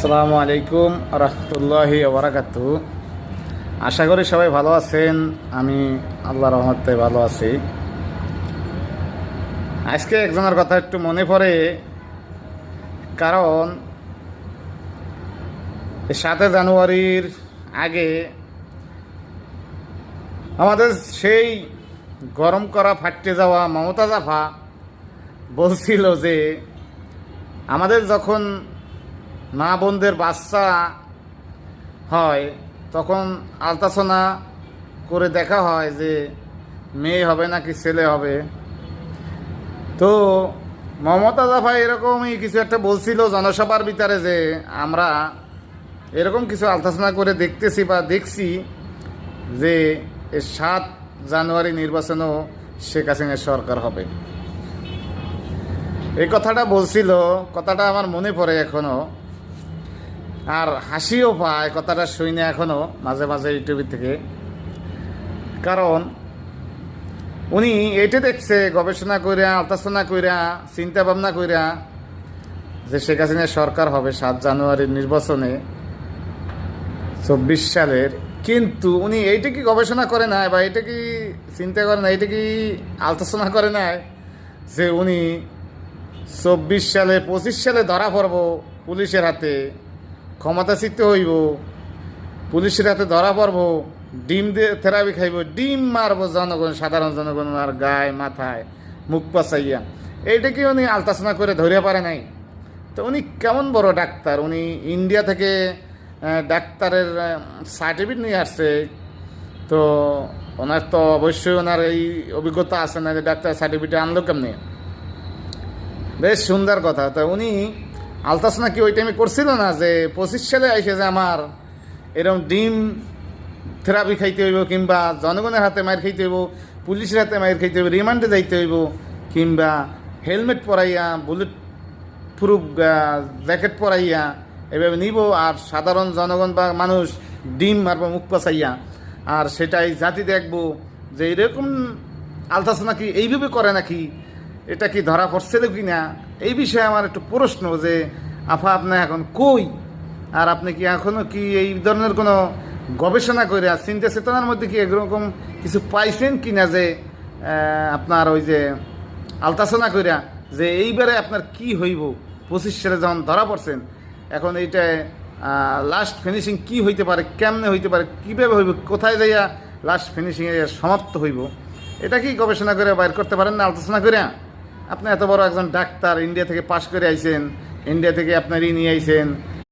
আসসালামু আলাইকুম রহমতুল্লাহি ওবরাকাত আশা করি সবাই ভালো আছেন, আমি আল্লাহ রহমতে ভালো আছি। আজকে একজনের কথা একটু মনে পড়ে, কারণ সাতে জানুয়ারির আগে আমাদের সেই গরম করা ফাটতে যাওয়া মমতা জাফা বলছিল যে, আমাদের যখন মা বোনদের বাচ্চা হয়, তখন আলতাসনা করে দেখা হয় যে মেয়ে হবে নাকি ছেলে হবে। তো মমতা জাফা এরকমই কিছু একটা বলছিল জনসভার ভিতরে যে আমরা এরকম কিছু আলতাসনা করে দেখতেছি বা দেখছি যে সাত জানুয়ারি নির্বাচনও শেখ হাসিনার সরকার হবে। এই কথাটা বলছিল, কথাটা আমার মনে পড়ে এখনও। আর হাসিও পায়, কথাটা শুই না এখনও, মাঝে মাঝে ইউটিউবের থেকে। কারণ, উনি এটা দেখছে, গবেষণা কইরা, আলোচনা কইরা চিন্তা ভাবনা কইরা যে শেখ হাসিনা সরকার হবে সাত জানুয়ারির নির্বাচনে চব্বিশ সালের। কিন্তু উনি এইটা কি গবেষণা করে নাই বা এটা কি চিন্তা করে না এটা কি আলোচনা করে নাই যে উনি চব্বিশ সালে, পঁচিশ সালে ধরা পড়ব পুলিশের হাতে? ক্ষমতাচিত হইব, পুলিশের হাতে ধরা পড়ব, ডিম দিয়ে থেরাপি খাইব, ডিম মারব জনগণ, সাধারণ জনগণ আর গায়ে, মাথায়, মুখ পাচাইয়া। এইটা কি উনি আলতাসনা করে ধরে পারে নাই? তো উনি কেমন বড় ডাক্তার? উনি ইন্ডিয়া থেকে ডাক্তারের সার্টিফিকেট নিয়ে আসছে। তো ওনার তো অবশ্যই ওনার এই অভিজ্ঞতা আছে না যে ডাক্তার সার্টিফিকেট আনলো কেমনি? বেশ সুন্দর কথা। তা উনি আলতাসনা কি ওই টাইমে করছিল না যে পঁচিশ সালে আইসে যে আমার এরকম ডিম থেরাপি খাইতে হইব কিংবা জনগণের হাতে মায়ের খাইতে হইব, পুলিশের হাতে মায়ের খাইতে হইব, রিমান্ডে যাইতে হইব, কিংবা হেলমেট পরাইয়া, বুলেট প্রুফ জ্যাকেট পরাইয়া এভাবে নিব আর সাধারণ জনগণ বা মানুষ ডিম মারবো মুখ পাচাইয়া। আর সেটাই জাতি দেখব যে এরকম আলতাসনা কি এইভাবে করে নাকি, এটা কি ধরা পড়ছিল কি না এই বিষয়ে আমার একটু প্রশ্ন যে, আফা, আপনি এখন কই? আর আপনি কি এখনও কি এই ধরনের কোনো গবেষণা করে আর চিন্তা চেতনার মধ্যে কি এরকম কিছু পাইছেন কি না যে আপনার ওই যে আলতাচনা কইরা যে এইবারে আপনার কি হইব? পঁচিশ সালে যখন ধরা পড়ছেন, এখন এইটা লাস্ট ফিনিশিং কি হইতে পারে, কেমনে হইতে পারে, কীভাবে হইব, কোথায় যাইয়া লাস্ট ফিনিশিং সমাপ্ত হইব? এটা কি গবেষণা করে বাইর করতে পারেন না আলোচনা করে আপনি এত বড় একজন ডাক্তার ইন্ডিয়া থেকে পাশ করে আইসেন ইন্ডিয়া থেকে আপনার ই নিয়ে আইছেন